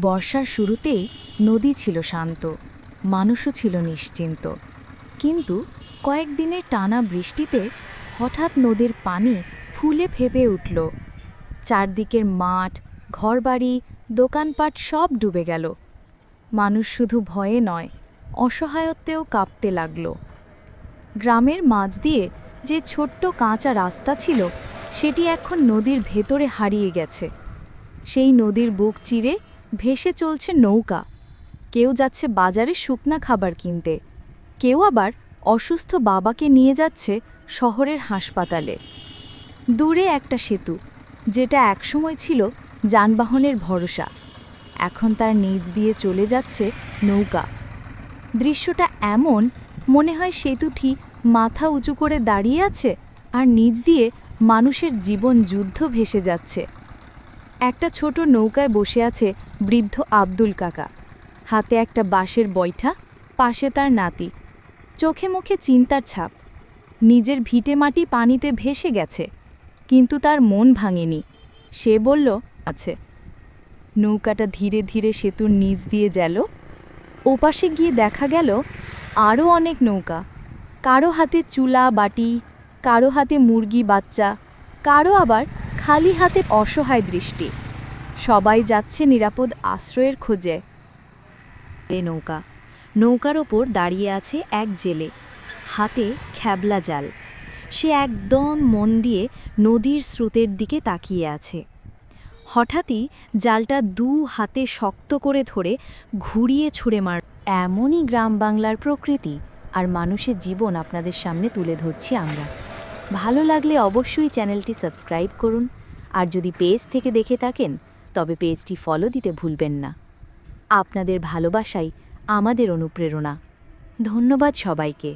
বর্ষার শুরুতেই নদী ছিল শান্ত, মানুষও ছিল নিশ্চিন্ত। কিন্তু কয়েকদিনের টানা বৃষ্টিতে হঠাৎ নদীর পানি ফুলে ফেপে উঠল। চারদিকের মাঠ, ঘরবাড়ি, দোকানপাট সব ডুবে গেল। মানুষ শুধু ভয়ে নয়, অসহায়ত্বেও কাঁপতে লাগল। গ্রামের মাঝ দিয়ে যে ছোট্ট কাঁচা রাস্তা ছিল, সেটি এখন নদীর ভেতরে হারিয়ে গেছে। সেই নদীর বুক চিরে ভেসে চলছে নৌকা। কেউ যাচ্ছে বাজারে শুকনা খাবার কিনতে। কেউ আবার অসুস্থ বাবাকে নিয়ে যাচ্ছে শহরের হাসপাতালে। দূরে একটা সেতু, যেটা একসময় ছিল যানবাহনের ভরসা। এখন তার নিচ দিয়ে চলে যাচ্ছে নৌকা। দৃশ্যটা এমন, মনে হয় সেতুটি মাথা উঁচু করে দাঁড়িয়ে আছে আর নিচ দিয়ে মানুষের জীবন যুদ্ধ ভেসে যাচ্ছে। একটা ছোট নৌকায় বসে আছে বৃদ্ধ আব্দুল কাকা। হাতে একটা বাঁশের বৈঠা, পাশে তার নাতি। চোখে মুখে চিন্তার ছাপ। নিজের ভিটে মাটি পানিতে ভেসে গেছে, কিন্তু তার মন ভাঙেনি। সে বলল, আছে। নৌকাটা ধীরে ধীরে সেতুর নিচ দিয়ে গেল। ওপাশে গিয়ে দেখা গেল আরও অনেক নৌকা। কারও হাতে চুলা, বাটি, কারও হাতে মুরগি, বাচ্চা, কারও আবার খালি হাতে অসহায় দৃষ্টি। সবাই যাচ্ছে নিরাপদ আশ্রয়ের খোঁজে। এ নৌকা। নৌকার ওপর দাঁড়িয়ে আছে এক জেলে। হাতে খ্যাবলা জাল। সে একদম মন দিয়ে নদীর স্রোতের দিকে তাকিয়ে আছে। হঠাৎই জালটা দু হাতে শক্ত করে ধরে ঘুরিয়ে ছুঁড়ে মার। এমনই গ্রাম বাংলার প্রকৃতি। আর মানুষের জীবন আপনাদের সামনে তুলে ধরছি আমরা। ভালো লাগলে অবশ্যই চ্যানেলটি সাবস্ক্রাইব করুন। আর যদি পেজ থেকে দেখে থাকেন, তবে পেজটি ফলো দিতে ভুলবেন না। আপনাদের ভালোবাসাই আমাদের অনুপ্রেরণা। ধন্যবাদ সবাইকে।